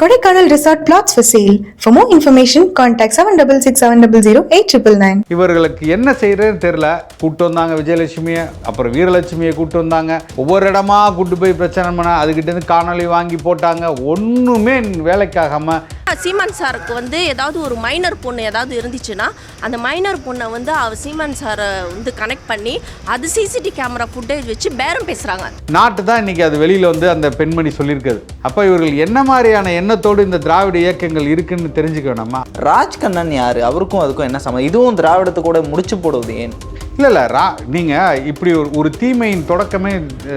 Kodaikanal Resort Plots for sale. For more information, contact 766700 இவர்களுக்கு என்ன செய்யறதுன்னு தெரியல. கூட்டு வந்தாங்க விஜயலட்சுமியை அப்புறம் வீரலட்சுமியை கூட்டு வந்தாங்க. ஒவ்வொரு இடமா கூட்டு போய் பிரச்சனை பண்ண அதுகிட்ட இருந்து காணொளி வாங்கி போட்டாங்க. ஒண்ணுமே வேலைக்காகாம. சீமான் சாருக்கு வந்து ஏதாவது ஒரு மைனர் பொண்ணு ஏதாவது இருந்துச்சுன்னா அந்த மைனர் பொண்ணை வந்து அவர் சீமான் சாரை வந்து கனெக்ட் பண்ணி அது சிசிடி கேமரா ஃபுட்டேஜ் வச்சு பேரம் பேசுகிறாங்க நாட்டு தான் இன்னைக்கு அது வெளியில வந்து அந்த பெண்மணி சொல்லியிருக்குது. அப்ப இவர்கள் என்ன மாதிரியான எண்ணத்தோடு இந்த திராவிட இயக்கங்கள் இருக்குன்னு தெரிஞ்சுக்க வேணாமா ராஜ் கண்ணன் யாரு? அவருக்கும் அதுக்கும் என்ன சம்மந்தம் இதுவும் திராவிடத்து கூட முடிச்சு போடுவது ஏன்? இல்ல இல்ல ரா நீங்க இப்படி ஒரு ஒரு தீமையின் தொடக்கமே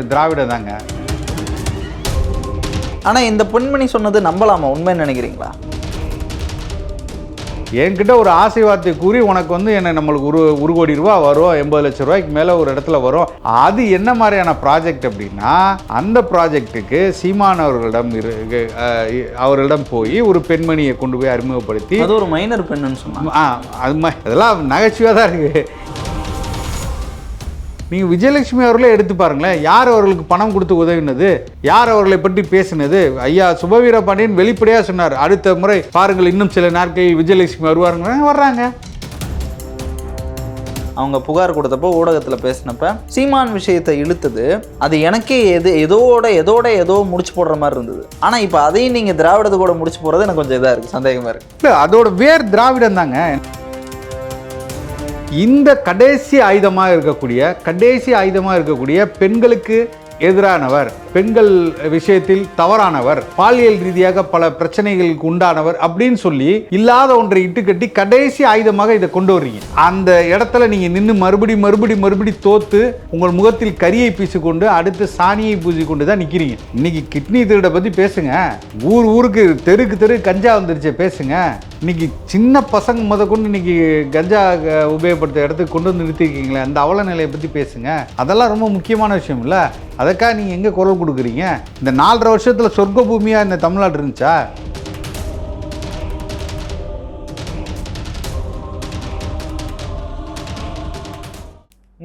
திராவிட தாங்க. ஆனா இந்த பெண்மணி சொன்னது நம்பலாமா? உண்மைன்னு நினைக்கிறீங்களா? என்கிட்ட ஒரு ஆசை வார்த்தை கூறி உனக்கு வந்து என்ன நம்மளுக்கு ஒரு ஒரு கோடி ரூபா வரும் எண்பது லட்சம் ரூபாய்க்கு மேலே ஒரு இடத்துல வரும். அது என்ன மாதிரியான ப்ராஜெக்ட் அப்படின்னா அந்த ப்ராஜெக்ட்டுக்கு சீமான் அவர்களிடம் அவர்களிடம் போய் ஒரு பெண்மணியை கொண்டு போய் அறிமுகப்படுத்தி அது ஒரு மைனர் பெண்ணுன்னு சொன்னாங்க. ஆ அது மாதிரி அதெல்லாம் நகைச்சுவையாக தான் இருக்குது நீங்கள் விஜயலட்சுமி அவர்களே எடுத்து பாருங்களேன். யார் அவர்களுக்கு பணம் கொடுத்து உதவினது? யார் அவர்களை பற்றி பேசினது? ஐயா சுபவீர பாண்டியன் வெளிப்படையாக சொன்னார். அடுத்த முறை பாருங்கள் இன்னும் சில நாட்களில் விஜயலட்சுமி வருவாருங்க. வர்றாங்க. அவங்க புகார் கொடுத்தப்போ ஊடகத்தில் பேசினப்ப சீமான் விஷயத்தை இழுத்தது அது எனக்கே எது எதோட எதோட ஏதோ முடிச்சு போடுற மாதிரி இருந்தது. ஆனால் இப்போ அதையும் நீங்கள் திராவிடத்து கூட முடிச்சு போடுறது எனக்கு கொஞ்சம் இதாக இருக்குது சந்தேகமாக இருக்குது இல்லை அதோட வேர் திராவிடம் தாங்க இந்த கடைசி ஆயுதமாக இருக்கக்கூடிய கடைசி ஆயுதமாக இருக்கக்கூடிய பெண்களுக்கு எதிரானவர். பெண்கள் விஷயத்தில் தவறானவர் பாலியல் ரீதியாக பல பிரச்சனைகளுக்கு உண்டானவர் அப்படின்னு சொல்லி இல்லாத ஒன்றை இட்டுக்கட்டி கடைசி ஆயுதமாக இதை கொண்டு வர்றீங்க. அந்த இடத்துல நீங்க நின்று மறுபடி மறுபடி மறுபடி தோத்து உங்கள் முகத்தில் கரியை கொண்டு அடுத்து சாணியை பூசிக்கொண்டு தான் நிக்கிறீங்க. இன்னைக்கு கிட்னி திருட பத்தி பேசுங்க. ஊர் ஊருக்கு தெருக்கு தெரு கஞ்சா வந்துருச்சு பேசுங்க. இன்னைக்கு சின்ன பசங்க முத கொண்டு இன்னைக்கு கஞ்சா உபயோகப்படுத்த இடத்துக்கு கொண்டு வந்து நிறுத்திருக்கீங்களே அந்த அவல நிலையை பற்றி பேசுங்க. அதெல்லாம் ரொம்ப முக்கியமான விஷயம் இல்லை. அதுக்காக நீங்கள் எங்கே குரல் கொடுக்குறீங்க? இந்த நாலரை வருஷத்தில் சொர்க்க பூமியாக இந்த தமிழ்நாடு இருந்துச்சா?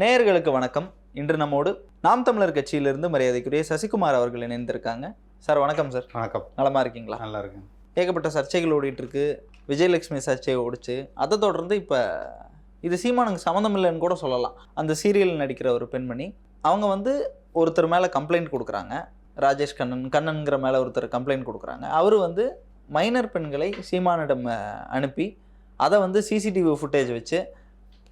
நேயர்களுக்கு வணக்கம். இன்று நம்மோடு நாம் தமிழர் கட்சியிலிருந்து மரியாதைக்குரிய சசிகுமார் அவர்கள் இணைந்திருக்காங்க. சார் வணக்கம் சார். வணக்கம். நலமா இருக்கீங்களா? நல்லா இருக்குங்க ஏகப்பட்ட சர்ச்சைகள் ஓடிட்டு இருக்கு. விஜயலட்சுமி சர்ச்சை ஓடிச்சு. அதை தொடர்ந்து இப்போ இது சீமானுக்கு சம்மந்தம் இல்லைன்னு கூட சொல்லலாம். அந்த சீரியல் நடிக்கிற ஒரு பெண்மணி அவங்க வந்து ஒருத்தர் மேலே கம்ப்ளைண்ட் கொடுக்குறாங்க. ராஜேஷ் கண்ணன் கண்ணன்கிற மேலே ஒருத்தர் கம்ப்ளைண்ட் கொடுக்குறாங்க. அவர் வந்து மைனர் பெண்களை சீமானிடம் அனுப்பி அதை வந்து சிசிடிவி ஃபுட்டேஜ் வச்சு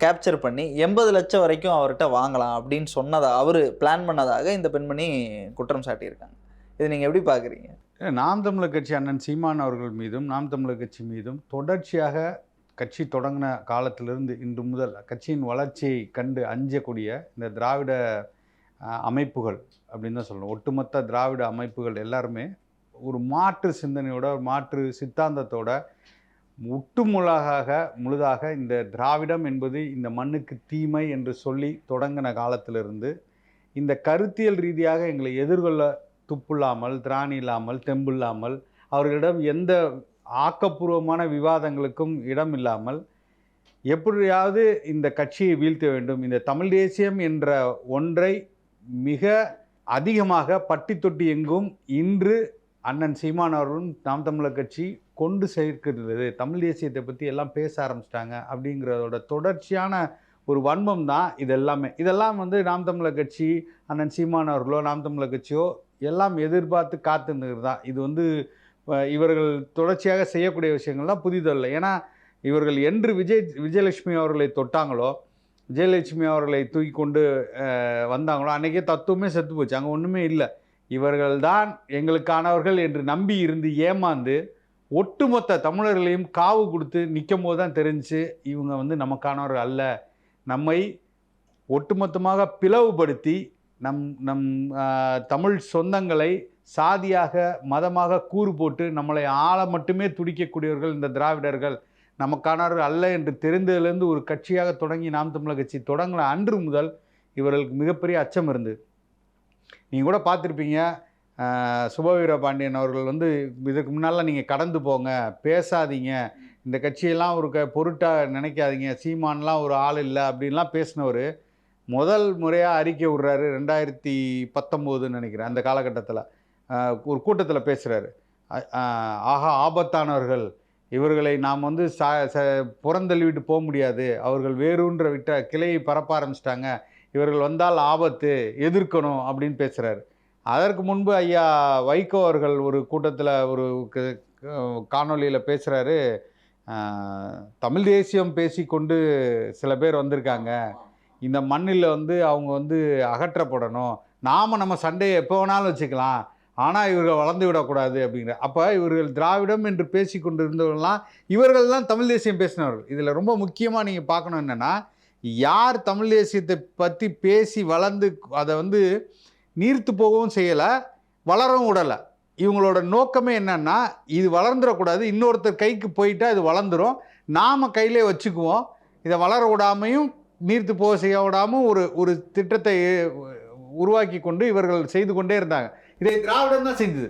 கேப்சர் பண்ணி எண்பது லட்சம் வரைக்கும் அவர்கிட்ட வாங்கலாம் அப்படின்னு சொன்னதாக அவர் பிளான் பண்ணதாக இந்த பெண்மணி குற்றம் சாட்டியிருக்காங்க. இது நீங்கள் எப்படி பார்க்குறீங்க? நாம் தமிழர் கட்சி அண்ணன் சீமான் அவர்கள் மீதும் நாம் தமிழர் கட்சி மீதும் தொடர்ச்சியாக கட்சி தொடங்கின காலத்திலிருந்து இன்று முதல் கட்சியின் வளர்ச்சியை கண்டு அஞ்சக்கூடிய இந்த திராவிட அமைப்புகள் அப்படின்னு தான் சொல்லணும். ஒட்டுமொத்த திராவிட அமைப்புகள் எல்லாருமே ஒரு மாற்று சிந்தனையோட மாற்று சித்தாந்தத்தோட முட்டுமுழகாக முழுதாக இந்த திராவிடம் என்பது இந்த மண்ணுக்கு தீமை என்று சொல்லி தொடங்கின காலத்திலிருந்து இந்த கருத்தியல் ரீதியாக எங்களை எதிர்கொள்ள துப்புல்லாமல் திராணி இல்லாமல் தெம்பில்லாமல் அவர்களிடம் எந்த ஆக்கப்பூர்வமான விவாதங்களுக்கும் இடம் இல்லாமல் எப்படியாவது இந்த கட்சியை வீழ்த்த வேண்டும் இந்த தமிழ் தேசியம் என்ற ஒன்றை மிக அதிகமாக பட்டி தொட்டி எங்கும் இன்று அண்ணன் சீமான் அவர்களும் நாம் தமிழர் கட்சி கொண்டு சேர்க்கிறது. தமிழ் தேசியத்தை பற்றி எல்லாம் பேச ஆரம்பிச்சிட்டாங்க அப்படிங்கிறதோட தொடர்ச்சியான ஒரு வன்மம் தான் இது எல்லாமே இதெல்லாம் வந்து நாம் தமிழர் கட்சி அண்ணன் சீமான் அவர்களோ நாம் தமிழர் கட்சியோ எல்லாம் எதிர்பார்த்து காத்துருந்தது தான். இது வந்து இவர்கள் தொடர்ச்சியாக செய்யக்கூடிய விஷயங்கள்லாம் புதிதல்ல. ஏன்னா இவர்கள் என்று விஜய் விஜயலட்சுமி அவர்களை தொட்டாங்களோ ஜெயலட்சுமி அவர்களை தூக்கி கொண்டு வந்தாங்களோ அன்றைக்கே தத்துவமே செத்து போச்சு. அங்கே ஒன்றுமே இல்லை. இவர்கள்தான் எங்களுக்கானவர்கள் என்று நம்பி இருந்து ஏமாந்து ஒட்டுமொத்த தமிழர்களையும் காவு கொடுத்து நிற்கும் போது தான் தெரிஞ்சு இவங்க வந்து நமக்கானவர்கள் அல்ல. நம்மை ஒட்டுமொத்தமாக பிளவுபடுத்தி நம் நம் தமிழ் சொந்தங்களை சாதியாக மதமாக கூறு போட்டு நம்மளை ஆள மட்டுமே துடிக்கக்கூடியவர்கள் இந்த திராவிடர்கள். நமக்கானவர்கள் அல்ல என்று தெரிந்ததிலிருந்து ஒரு கட்சியாக தொடங்கி நாம் தமிழர் கட்சி தொடங்கின அன்று முதல் இவர்களுக்கு மிகப்பெரிய அச்சம் இருந்தது. நீங்கள் கூட பார்த்துருப்பீங்க ஆஹ், சுபவீர பாண்டியன் அவர்கள் வந்து இதுக்கு முன்னால் நீங்கள் கடந்து போங்க பேசாதீங்க இந்த கட்சியெல்லாம் ஒரு க பொருட்டாக நினைக்காதீங்க சீமான்லாம் ஒரு ஆள் இல்லை அப்படின்லாம் பேசினவர் முதல் முறையாக அறிக்கை விடுறாரு ரெண்டாயிரத்தி பத்தொம்போதுன்னு நினைக்கிறேன் அந்த காலகட்டத்தில். ஒரு கூட்டத்தில் பேசுகிறாரு ஆஹா ஆபத்தானவர்கள் இவர்களை நாம் வந்து ச ச புறந்தள்ளிவிட்டு போக முடியாது. அவர்கள் வேரூன்ற விட்ட கிளையை பரப்ப ஆரம்பிச்சிட்டாங்க. இவர்கள் வந்தால் ஆபத்து எதிர்க்கணும் அப்படின்னு பேசுகிறார் அதற்கு முன்பு ஐயா வைகோ அவர்கள் ஒரு கூட்டத்தில் ஒரு காணொளியில் பேசுகிறாரு தமிழ் தேசியம் பேசிக்கொண்டு சில பேர் வந்திருக்காங்க. இந்த மண்ணில் வந்து அவங்க வந்து அகற்றப்படணும். நாம் நம்ம சண்டையை எப்போ வேணாலும் வச்சுக்கலாம். ஆனால் இவர்கள் வளர்ந்து விடக்கூடாது அப்படிங்கிற அப்போ இவர்கள் திராவிடம் என்று பேசி கொண்டு இருந்தவர்கள்லாம் இவர்கள் தான் தமிழ் தேசியம் பேசினவர்கள். இதில் ரொம்ப முக்கியமாக நீங்கள் பார்க்கணும் என்னென்னா யார் தமிழ் தேசியத்தை பற்றி பேசி வளர்ந்து அதை வந்து நீர்த்து போகவும் செய்யலை வளரவும் விடலை. இவங்களோட நோக்கமே என்னென்னா இது வளர்ந்துடக்கூடாது இன்னொருத்தர் கைக்கு போயிட்டால் இது வளர்ந்துரும். நாம் கையிலே வச்சுக்குவோம். இதை வளர விடாமையும் நீர்த்து போக செய்ய விடாமல் ஒரு ஒரு திட்டத்தை உருவாக்கி கொண்டு இவர்கள் செய்து கொண்டே இருந்தாங்க. இதை திராவிடம் தான் செஞ்சது.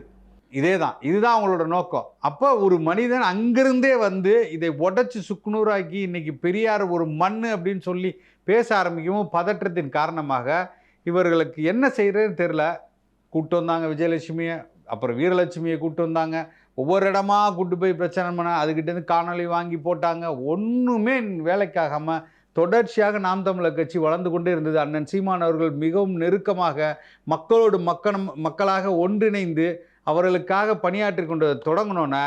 இதே தான் இதுதான் அவங்களோட நோக்கம். அப்போ ஒரு மனிதன் அங்கிருந்தே வந்து இதை உடைச்சி சுக்குநூறாக்கி இன்னைக்கு பெரியார் ஒரு மண் அப்படின்னு சொல்லி பேச ஆரம்பிக்கவும் பதற்றத்தின் காரணமாக இவர்களுக்கு என்ன செய்கிறேன்னு தெரில கூட்டு வந்தாங்க விஜயலட்சுமியை அப்புறம் வீரலட்சுமியை கூப்பிட்டு வந்தாங்க. ஒவ்வொரு இடமா கூட்டு போய் பிரச்சனை பண்ண அதுக்கிட்டேருந்து காணொளி வாங்கி போட்டாங்க. ஒன்றுமே வேலைக்காகாமல் தொடர்ச்சியாக நாம் தமிழர் கட்சி வளர்ந்து கொண்டே இருந்தது. அண்ணன் சீமான் அவர்கள் மிகவும் நெருக்கமாக மக்களோடு மக்கள் மக்களாக ஒன்றிணைந்து அவர்களுக்காக பணியாற்றி கொண்டு தொடங்கினோன்னே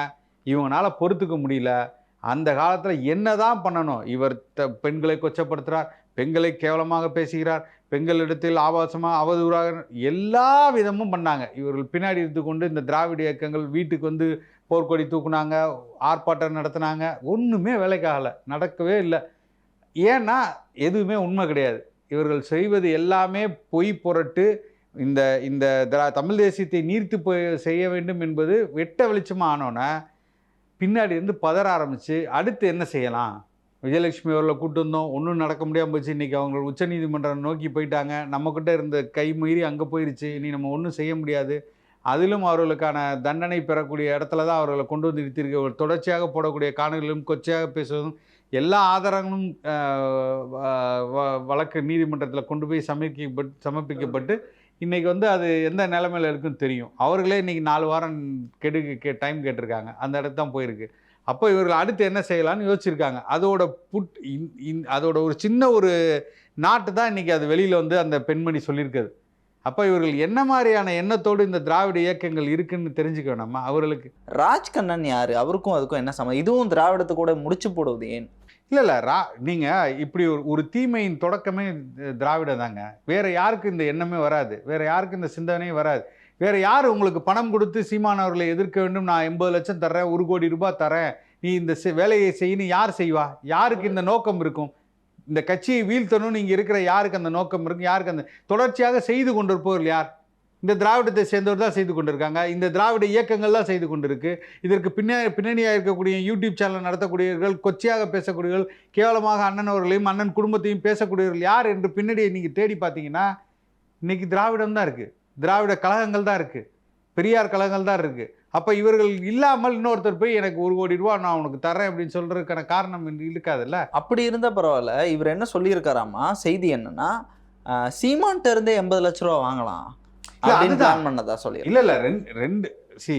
இவங்களால பொறுத்துக்க முடியல. அந்த காலத்தில் என்ன தான் பண்ணணும்? இவர் த பெண்களை கொச்சப்படுத்துகிறார் பெண்களை கேவலமாக பேசுகிறார் பெண்களிடத்தில் ஆபாசமாக அவதூறாக எல்லா விதமும் பண்ணாங்க. இவர்கள் பின்னாடி இருந்து கொண்டு இந்த திராவிட இயக்கங்கள் வீட்டுக்கு வந்து போர்க்கொடி தூக்குனாங்க ஆர்ப்பாட்டம் நடத்தினாங்க ஒன்றுமே வேலைக்காகலை நடக்கவே இல்லை. ஏன்னா எதுவுமே உண்மை கிடையாது. இவர்கள் செய்வது எல்லாமே பொய் புரட்டு இந்த இந்த தமிழ் தேசியத்தை நீர்த்து போய் செய்ய வேண்டும் என்பது வெட்ட வெளிச்சமாக ஆனோன்னே பின்னாடி இருந்து பதற ஆரம்பித்து அடுத்து என்ன செய்யலாம்? விஜயலட்சுமி அவர்களை கூட்டு வந்தோம். ஒன்றும் நடக்க முடியாமல் போச்சு. இன்றைக்கி அவங்க உச்சநீதிமன்றம் நோக்கி போயிட்டாங்க. நம்மக்கிட்ட இருந்த கை மீறி அங்கே போயிடுச்சு இனி நம்ம ஒன்றும் செய்ய முடியாது. அதிலும் அவர்களுக்கான தண்டனை பெறக்கூடிய இடத்துல தான் அவர்களை கொண்டு வந்து நிறுத்தியிருக்க. ஒரு தொடர்ச்சியாக போடக்கூடிய காணொலிகளும் கொச்சையாக பேசுவதும் எல்லா ஆதாரங்களும் வ- வழக்கு நீதிமன்றத்தில் கொண்டு போய் சமர்ப்பிக்கப்பட் சமர்ப்பிக்கப்பட்டு இன்றைக்கி வந்து அது எந்த நிலைமையில் இருக்குன்னு தெரியும். அவர்களே இன்றைக்கி நாலு வாரம் கெடு கே டைம் கேட்டிருக்காங்க. அந்த இடத்து தான் போயிருக்கு. அப்போ இவர்கள் அடுத்து என்ன செய்யலாம்னு யோசிச்சிருக்காங்க. அதோட புட் இன் இன்- அதோட ஒரு சின்ன ஒரு நாட்டு தான் இன்றைக்கி அது வெளியில் வந்து அந்த பெண்மணி சொல்லியிருக்குது அப்போ இவர்கள் என்ன மாதிரியான எண்ணத்தோடு இந்த திராவிட இயக்கங்கள் இருக்குன்னு தெரிஞ்சுக்க வேணாமா அவர்களுக்கு ராஜ்கண்ணன் யார்? அவருக்கும் அதுக்கும் என்ன சம்மந்தம் இதுவும் திராவிடத்தை கூட முடிச்சு போடுவது ஏன்? இல்லை இல்லை ரா நீங்கள் இப்படி ஒரு ஒரு தீமையின் தொடக்கமே திராவிட தாங்க. வேறு யாருக்கு இந்த எண்ணமே வராது. வேறு யாருக்கு இந்த சிந்தனையும் வராது. வேறு யார் உங்களுக்கு பணம் கொடுத்து சீமானவர்களை எதிர்க்க வேண்டும்? நான் எண்பது லட்சம் தரேன் ஒரு கோடி ரூபாய் தரேன் நீ இந்த செ- வேலையை செய்யணும் யார் செய்வா? யாருக்கு இந்த நோக்கம் இருக்கும்? இந்த கட்சியை வீழ்த்தணும்னு இங்கே இருக்கிற யாருக்கு அந்த நோக்கம் இருக்கும்? யாருக்கு அந்த தொடர்ச்சியாக செய்து கொண்டிருப்பவர்கள் யார்? இந்த திராவிடத்தை சேர்ந்தவர் தான் செய்து கொண்டிருக்காங்க. இந்த திராவிட இயக்கங்கள் தான் செய்து கொண்டிருக்கு. இதற்கு பின்ன பின்னணியாக இருக்கக்கூடிய யூடியூப் சேனல் நடத்தக்கூடியவர்கள் கொச்சையாக பேசக்கூடியவர்கள் கேவலமாக அண்ணன் அவர்களையும் அண்ணன் குடும்பத்தையும் பேசக்கூடியவர்கள் யார் என்று பின்னாடியை நீங்கள் தேடி பார்த்தீங்கன்னா இன்னைக்கு திராவிடம் தான் இருக்குது திராவிட கழகங்கள் தான் இருக்குது பெரியார் கழகங்கள் தான் இருக்குது அப்போ இவர்கள் இல்லாமல் இன்னொருத்தர் போய் எனக்கு ஒரு கோடி ரூபா நான் உனக்கு தரேன் அப்படின்னு சொல்கிறதுக்கான காரணம் இருக்காதுல்ல? அப்படி இருந்தால் பரவாயில்ல. இவர் என்ன சொல்லியிருக்காராமா செய்தி என்னென்னா ஆஹ், எண்பது லட்ச ரூபா வாங்கலாம். அப்படின்னு. பிளான் பண்ணதா சொல்லி இல்லை இல்லை ரெண்டு ரெண்டு சி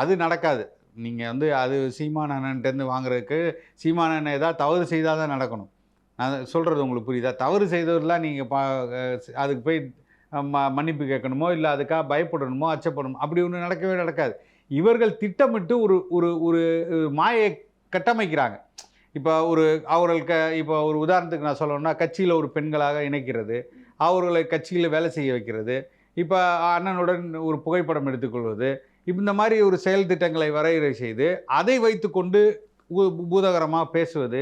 அது நடக்காது. நீங்கள் வந்து அது சீமான் அண்ணன்ட்டேருந்து வாங்குறதுக்கு சீமான் அண்ணன் ஏதாவது தவறு செய்தால் தான் நடக்கணும். நான் சொல்கிறது உங்களுக்கு புரியுதா? தவறு செய்தவரெலாம் நீங்கள் பா அதுக்கு போய் ம மன்னிப்பு கேட்கணுமோ இல்லை அதுக்காக பயப்படணுமோ அச்சப்படணுமோ அப்படி ஒன்று நடக்கவே நடக்காது. இவர்கள் திட்டமிட்டு ஒரு ஒரு ஒரு மாயை கட்டமைக்கிறாங்க. இப்போ ஒரு அவர்களுக்கு இப்போ ஒரு உதாரணத்துக்கு நான் சொல்லணும்னா கட்சியில் ஒரு பெண்களாக இணைக்கிறது அவர்களை கட்சியில் வேலை செய்ய வைக்கிறது இப்போ அண்ணனுடன் ஒரு புகைப்படம் எடுத்துக்கொள்வது இந்த மாதிரி ஒரு செயல் திட்டங்களை வரையறை செய்து அதை வைத்துக்கொண்டு பூதகரமாக பேசுவது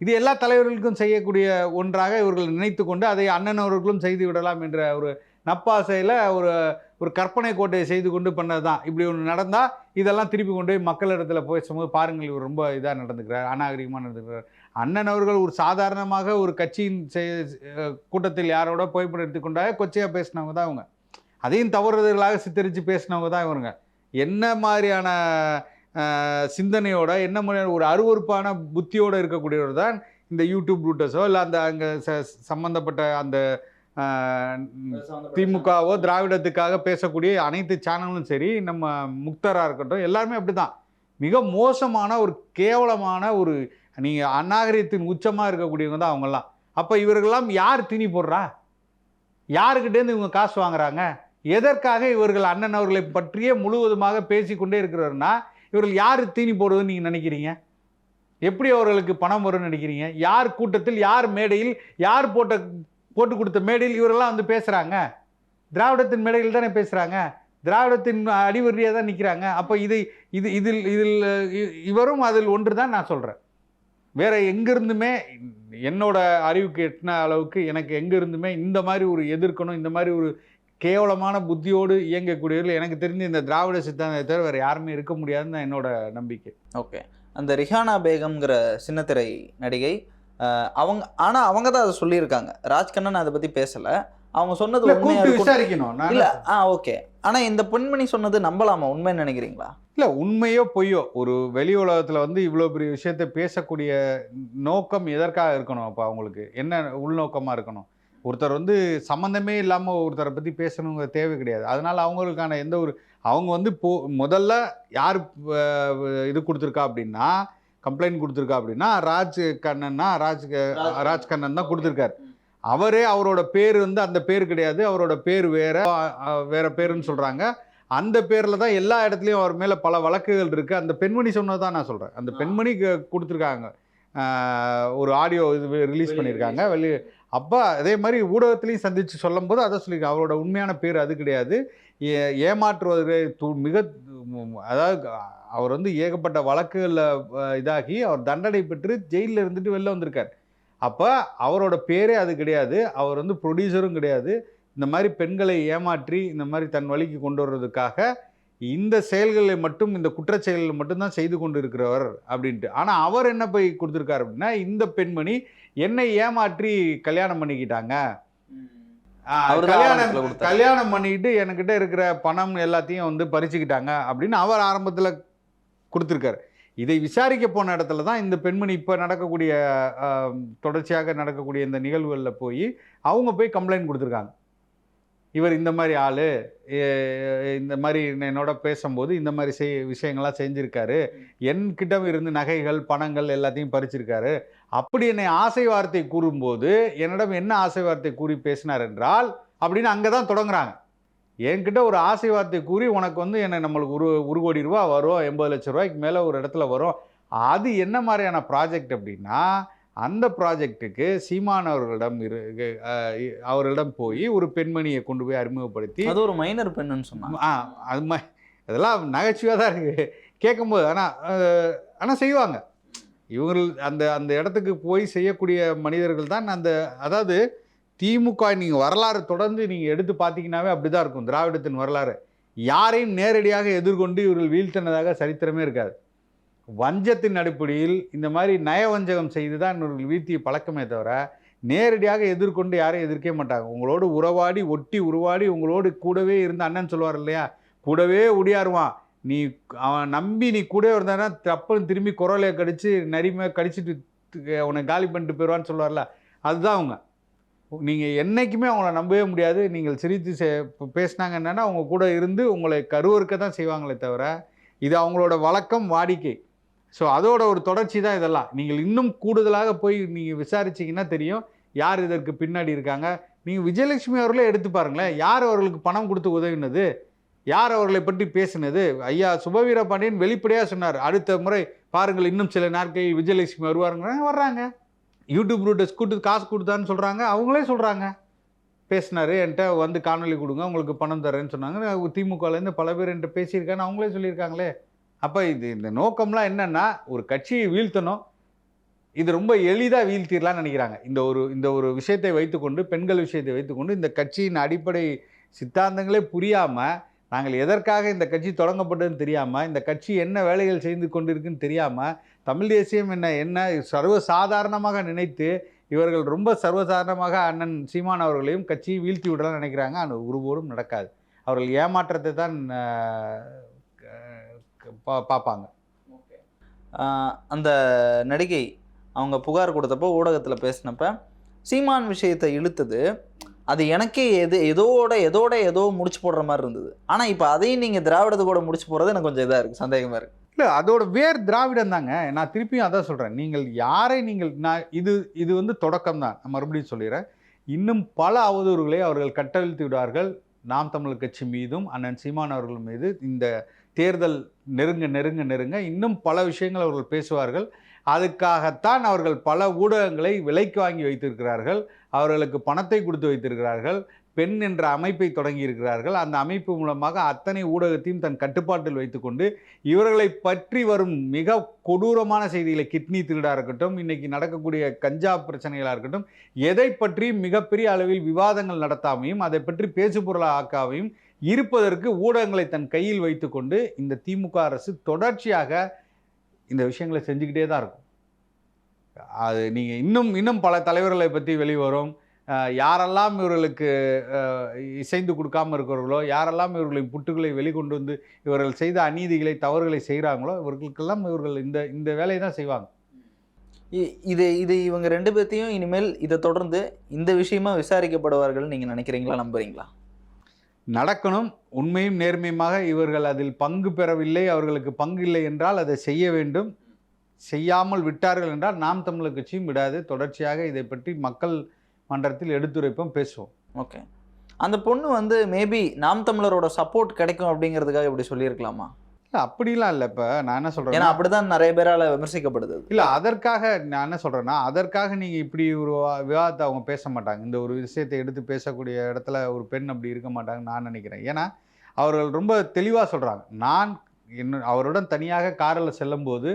இது எல்லா தலைவர்களுக்கும் செய்யக்கூடிய ஒன்றாக இவர்கள் நினைத்து கொண்டு அதை அண்ணன் அவர்களும் செய்து விடலாம் என்ற ஒரு நப்பாசையில் ஒரு ஒரு கற்பனை கோட்டையை செய்து கொண்டு பண்ணது தான் இப்படி ஒன்று நடந்தால் இதெல்லாம் திருப்பி கொண்டு போய் மக்களிடத்தில் போய் சும்மா பாருங்கள் இவர் ரொம்ப இதாக நடந்துக்கிறார் அநாகரிகமாக நடந்துக்கிறார். அண்ணன் அவர்கள் ஒரு சாதாரணமாக ஒரு கட்சியின் கூட்டத்தில் யாரோட புகைப்படம் எடுத்துக்கொண்டாக கொச்சையாக பேசினவங்க தான் அவங்க. அதையும் தவறுதலாக சித்தரித்து பேசினவங்க தான் இவருங்க. என்ன மாதிரியான சிந்தனையோட என்ன மாதிரியான ஒரு அருவருப்பான புத்தியோடு இருக்கக்கூடியவர் தான் இந்த யூடியூப் ரூட்டர்ஸோ இல்லை அந்த அங்கே ச சம்மந்தப்பட்ட அந்த திமுகவோ திராவிடத்துக்காக பேசக்கூடிய அனைத்து சேனலும் சரி நம்ம முக்தராக இருக்கட்டும் எல்லாருமே அப்படிதான். மிக மோசமான ஒரு கேவலமான ஒரு நீங்கள் அநாகரிகத்தின் உச்சமாக இருக்கக்கூடியவங்க தான் அவங்கெல்லாம். அப்போ இவர்களெல்லாம் யார் திணி போடுறா? யாருக்கிட்டேருந்து இவங்க காசு வாங்குறாங்க? எதற்காக இவர்கள் அண்ணன் அவர்களை பற்றியே முழுவதுமாக பேசிக்கொண்டே இருக்கிறாருன்னா இவர்கள் யார் தீனி போடுவதுன்னு நீங்கள் நினைக்கிறீங்க? எப்படி அவர்களுக்கு பணம் வரும்னு நினைக்கிறீங்க? யார் கூட்டத்தில் யார் மேடையில் யார் போட்ட போட்டு கொடுத்த மேடையில் இவரெல்லாம் வந்து பேசுகிறாங்க திராவிடத்தின் மேடையில் தானே பேசுகிறாங்க திராவிடத்தின் அடிவரியாக தான் நிற்கிறாங்க அப்போ இதை இது இதில் இதில் இவரும் அதில் ஒன்று தான் நான் சொல்கிறேன் வேறு எங்கேருந்துமே என்னோட அறிவுக்கு எட்டின அளவுக்கு எனக்கு எங்கேருந்துமே இந்த மாதிரி ஒரு எதிர்க்கணும் இந்த மாதிரி ஒரு கேவலமான புத்தியோடு இயங்கக்கூடியவர்கள் எனக்கு தெரிஞ்சு இந்த திராவிட சித்தாந்தத்தை தவிர வேறு யாருமே இருக்க முடியாதுன்னு தான் என்னோட நம்பிக்கை. ஓகே. அந்த ரிஹானா பேகம்ங்கிற சின்னத்திரை நடிகை அவங்க ஆனா அவங்க தான் அதை சொல்லியிருக்காங்க. ராஜ்கண்ணன் அதை பத்தி பேசல. அவங்க சொன்னது இல்ல, உண்மையா கூப்பிட்டு இருக்கும் விசாரிக்கணும். இல்ல ஆ ஓகே. ஆனா இந்த பெண்மணி சொன்னது நம்பலாமா? உண்மைன்னு நினைக்கிறீங்களா? இல்லை உண்மையோ பொய்யோ ஒரு வெளி உலகத்தில் வந்து இவ்வளோ பெரிய விஷயத்தை பேசக்கூடிய நோக்கம் எதற்காக இருக்கணும் அப்போ அவங்களுக்கு? என்ன உள்நோக்கமாக இருக்கணும்? ஒருத்தர் வந்து சம்மந்தமே இல்லாமல் ஒருத்தரை பற்றி பேசணுங்கிற தேவை கிடையாது. அதனால் அவங்களுக்கான எந்த ஒரு அவங்க வந்து போ முதல்ல யார் இது கொடுத்துருக்கா அப்படின்னா கம்ப்ளைண்ட் கொடுத்துருக்கா அப்படின்னா ராஜ் கண்ணன்னா ராஜ் ராஜ் கண்ணன் தான் கொடுத்துருக்காரு. அவரே அவரோட பேர் வந்து அந்த பேர் கிடையாது. அவரோட பேர் வேற வேற பேருன்னு சொல்கிறாங்க அந்த பேரில் தான் எல்லா இடத்துலையும் அவர் மேலே பல வழக்குகள் இருக்குது அந்த பெண்மணி சொன்னது தான் நான் சொல்கிறேன் அந்த பெண்மணி கொடுத்துருக்காங்க. ஒரு ஆடியோ இது ரிலீஸ் பண்ணியிருக்காங்க. வெளி அப்போ அதே மாதிரி ஊடகத்துலேயும் சந்தித்து சொல்லும்போது அதை சொல்லி அவரோட உண்மையான பேர் அது கிடையாது. ஏ ஏமாற்றுவதற்கு து- மிக அதாவது அவர் வந்து ஏகப்பட்ட வழக்குகளில் இதாகி அவர் தண்டனை பெற்று ஜெயிலில் இருந்துட்டு வெளில வந்திருக்கார். அப்போ அவரோட பேரே அது கிடையாது. அவர் வந்து ப்ரொடியூசரும் கிடையாது. இந்த மாதிரி பெண்களை ஏமாற்றி இந்த மாதிரி தன் வழிக்கு கொண்டு வர்றதுக்காக இந்த செயல்களை மட்டும் இந்த குற்றச் செயல்களை மட்டும்தான் செய்து கொண்டு இருக்கிறவர் அப்படின்ட்டு. ஆனால் அவர் என்ன போய் கொடுத்துருக்காரு அப்படின்னா இந்த பெண்மணி என்னை ஏமாற்றி கல்யாணம் பண்ணிக்கிட்டாங்க. கல்யாணம். கல்யாணம் பண்ணிட்டு என்கிட்ட இருக்கிற பணம் எல்லாத்தையும் வந்து பறிச்சுக்கிட்டாங்க அப்படின்னு அவர் ஆரம்பத்தில் கொடுத்துருக்காரு. இதை விசாரிக்க போன இடத்துல தான் இந்த பெண்மணி இப்போ நடக்கக்கூடிய தொடர்ச்சியாக நடக்கக்கூடிய இந்த நிகழ்வுகளில் போய் அவங்க போய் கம்ப்ளைண்ட் கொடுத்துருக்காங்க. இவர் இந்த மாதிரி ஆள் இந்த மாதிரி என்னோட பேசும்போது இந்த மாதிரி செய் விஷயங்கள்லாம் செஞ்சுருக்காரு. என்கிட்ட இருந்து நகைகள் பணங்கள் எல்லாத்தையும் பறிச்சிருக்காரு. அப்படி என்னை ஆசை வார்த்தை கூறும்போது என்னிடம் என்ன ஆசை வார்த்தை கூறி பேசினார் என்றால் அப்படின்னு அங்கே தான் தொடங்குறாங்க. என்கிட்ட ஒரு ஆசை வார்த்தை கூறி உனக்கு வந்து என்னை நம்மளுக்கு ஒரு ஒரு கோடி ரூபா வரும் எண்பது லட்ச ரூபாய்க்கு மேலே ஒரு இடத்துல வரும். அது என்ன மாதிரியான ப்ராஜெக்ட் அப்படின்னா அந்த ப்ராஜெக்ட்டுக்கு சீமான் அவர்களிடம் இரு அவர்களிடம் போய் ஒரு பெண்மணியை கொண்டு போய் அறிமுகப்படுத்தி அது ஒரு மைனர் பெண்ணுன்னு சொன்னாங்க. ஆ அது மா அதெல்லாம் நகைச்சுவையாக தான் இருக்குது கேட்கும்போது ஆனால் ஆனால் செய்வாங்க. இவர்கள் அந்த அந்த இடத்துக்கு போய் செய்யக்கூடிய மனிதர்கள் தான் அந்த அதாவது திமுக நீங்கள் வரலாறு தொடர்ந்து நீங்கள் எடுத்து பார்த்தீங்கன்னாவே அப்படி தான் இருக்கும் திராவிடத்தின் வரலாறு. யாரையும் நேரடியாக எதிர்கொண்டு இவர்கள் வீழ்த்தினதாக சரித்திரமே இருக்காது. வஞ்சத்தின் அடிப்படையில் இந்த மாதிரி நயவஞ்சகம் செய்து தான் இவர்கள் வீழ்த்திய பழக்கமே தவிர நேரடியாக எதிர்கொண்டு யாரையும் எதிர்க்கவே மாட்டாங்க. உங்களோடு உறவாடி ஒட்டி உருவாடி உங்களோடு கூடவே இருந்த அண்ணன் சொல்லுவார் இல்லையா? கூடவே உடியாருவான் நீ அவன் நம்பி நீ கூடவே இருந்தானா தப்புன்னு திரும்பி குரலையை கடித்து நரிமையாக கடிச்சிட்டு உன்னை காலி பண்ணிட்டு போயிடுவான்னு சொல்லுவார்ல அதுதான் அவங்க. நீங்கள் என்றைக்குமே அவங்கள நம்பவே முடியாது. நீங்கள் சிரித்து சே பேசினாங்க என்னன்னா அவங்க கூட இருந்து உங்களை கருவறுக்க தான் செய்வாங்களே தவிர இது அவங்களோட வழக்கம் வாடிக்கை. ஸோ அதோட ஒரு தொடர்ச்சி தான் இதெல்லாம். நீங்கள் இன்னும் கூடுதலாக போய் நீங்கள் விசாரிச்சீங்கன்னா தெரியும். யார் இதற்கு பின்னாடி இருக்காங்க? நீங்கள் விஜயலட்சுமி அவர்களே எடுத்து பாருங்களேன். யார் அவர்களுக்கு பணம் கொடுத்து உதவினது? யார் அவர்களை பற்றி பேசினது? ஐயா சுபவீர பாண்டியன் வெளிப்படையாக சொன்னார். அடுத்த முறை பாருங்கள் இன்னும் சில நாட்களில் விஜயலட்சுமி வருவாருங்க வர்றாங்க. யூடியூப் ரூட்டஸ் கூட்டு காசு கொடுத்தான்னு சொல்கிறாங்க அவங்களே சொல்கிறாங்க பேசினாரு. என்கிட்ட வந்து காணொலி கொடுங்க உங்களுக்கு பணம் தரேன்னு சொன்னாங்க. திமுகலேருந்து பல பேர் என்கிட்ட பேசியிருக்கான்னு அவங்களே சொல்லியிருக்காங்களே. அப்போ இது இந்த நோக்கம்லாம் என்னென்னா ஒரு கட்சியை வீழ்த்தணும். இது ரொம்ப எளிதாக வீழ்த்திடலாம்னு நினைக்கிறாங்க. இந்த ஒரு இந்த ஒரு விஷயத்தை வைத்துக்கொண்டு பெண்கள் விஷயத்தை வைத்துக்கொண்டு இந்த கட்சியின் அடிப்படை சித்தாந்தங்களே புரியாமல் நாங்கள் எதற்காக இந்த கட்சி தொடங்கப்பட்டதுன்னு தெரியாமல் இந்த கட்சி என்ன வேலைகள் செய்து கொண்டிருக்குன்னு தெரியாமல் தமிழ் தேசியம் என்ன என்ன சர்வசாதாரணமாக நினைத்து இவர்கள் ரொம்ப சர்வசாதாரணமாக அண்ணன் சீமான் அவர்களையும் கட்சியை வீழ்த்தி விடலாம்னு நினைக்கிறாங்க. அது ஒருபோதும் நடக்காது. அவர்கள் ஏமாற்றத்தை தான் பா- பார்ப்பாங்க. அந்த நடிகை அவங்க புகார் கொடுத்தப்போ ஊடகத்தில் பேசினப்ப சீமான் விஷயத்தை இழுத்தது அது எனக்கே எது எதோட எதோட ஏதோ முடிச்சு போடுற மாதிரி இருந்தது. ஆனால் இப்போ அதையும் நீங்கள் திராவிடத்து கூட முடிச்சு போடுறது எனக்கு கொஞ்சம் இதாக இருக்குது சந்தேகமாக இருக்குது இல்லை அதோட வேர் திராவிடம் தாங்க. நான் திருப்பியும் அதான் சொல்கிறேன் நீங்கள் யாரை நீங்கள் நான் இது இது வந்து தொடக்கம் தான். நான் மறுபடியும் சொல்லிடுறேன். இன்னும் பல அவதூறுகளை அவர்கள் கட்டழித்து விடுவார்கள். நாம் தமிழர் கட்சி மீதும் அண்ணன் சீமான் அவர்கள் மீது இந்த தேர்தல் நெருங்க நெருங்க நெருங்க இன்னும் பல விஷயங்கள் அவர்கள் பேசுவார்கள். அதுக்காகத்தான் அவர்கள் பல ஊடகங்களை விலைக்கு வாங்கி வைத்திருக்கிறார்கள். அவர்களுக்கு பணத்தை கொடுத்து வைத்திருக்கிறார்கள். பெண் என்ற அமைப்பை தொடங்கி இருக்கிறார்கள். அந்த அமைப்பு மூலமாக அத்தனை ஊடகத்தையும் தன் கட்டுப்பாட்டில் வைத்துக்கொண்டு இவர்களை பற்றி வரும் மிக கொடூரமான செய்திகளை கிட்னி திருடாக இருக்கட்டும் இன்றைக்கி நடக்கக்கூடிய கஞ்சா பிரச்சனைகளாக இருக்கட்டும் எதை பற்றி மிகப்பெரிய அளவில் விவாதங்கள் நடத்தாமையும் அதை பற்றி பேசுபொருளாக ஆக்காமையும் இருப்பதற்கு ஊடகங்களை தன் கையில் வைத்துக்கொண்டு இந்த திமுக அரசு தொடர்ச்சியாக இந்த விஷயங்களை செஞ்சுக்கிட்டே தான் இருக்கும். அது நீங்கள் இன்னும் இன்னும் பல தலைவர்களை பற்றி வெளிவரும். யாரெல்லாம் இவர்களுக்கு இசைந்து கொடுக்காம இருக்கிறவர்களோ யாரெல்லாம் இவர்களின் புட்டுகளை வெளிக்கொண்டு வந்து இவர்கள் செய்த அநீதிகளை தவறுகளை செய்கிறாங்களோ இவர்களுக்கெல்லாம் இவர்கள் இந்த இந்த வேலையை தான் செய்வாங்க. இ- இது இது இவங்க ரெண்டு பேர்த்தையும் இனிமேல் இதை தொடர்ந்து இந்த விஷயமா விசாரிக்கப்படுவார்கள் நீங்கள் நினைக்கிறீங்களா நம்புறீங்களா? நடக்கணும் உண்மையும் நேர்மையுமாக இவர்கள் அதில் பங்கு பெறவில்லை அவர்களுக்கு பங்கு இல்லை என்றால் அதை செய்ய வேண்டும். செய்யாமல் விட்டார்கள் என்றால் நாம் தமிழர் கட்சியும் விடாது. தொடர்ச்சியாக இதை பற்றி மக்கள் மன்றத்தில் எடுத்துரைப்போம் பேசுவோம். ஓகே. அந்த பொண்ணு வந்து மேபி நாம் தமிழரோட சப்போர்ட் கிடைக்கும் அப்படிங்கிறதுக்காக இப்படி சொல்லியிருக்கலாமா? இல்லை அப்படிலாம் இல்லை. இப்போ நான் என்ன சொல்கிறேன் ஏன்னா அப்படிதான் நிறைய பேரால விமர்சிக்கப்படுது. இல்லை அதற்காக நான் என்ன சொல்கிறேன்னா அதற்காக நீங்கள் இப்படி ஒரு விவாதத்தை அவங்க பேச மாட்டாங்க. இந்த ஒரு விஷயத்தை எடுத்து பேசக்கூடிய இடத்துல ஒரு பெண் அப்படி இருக்க மாட்டாங்கன்னு நான் நினைக்கிறேன். ஏன்னா அவர்கள் ரொம்ப தெளிவாக சொல்கிறாங்க நான் என்ன அவருடன் தனியாக காரில் செல்லும்போது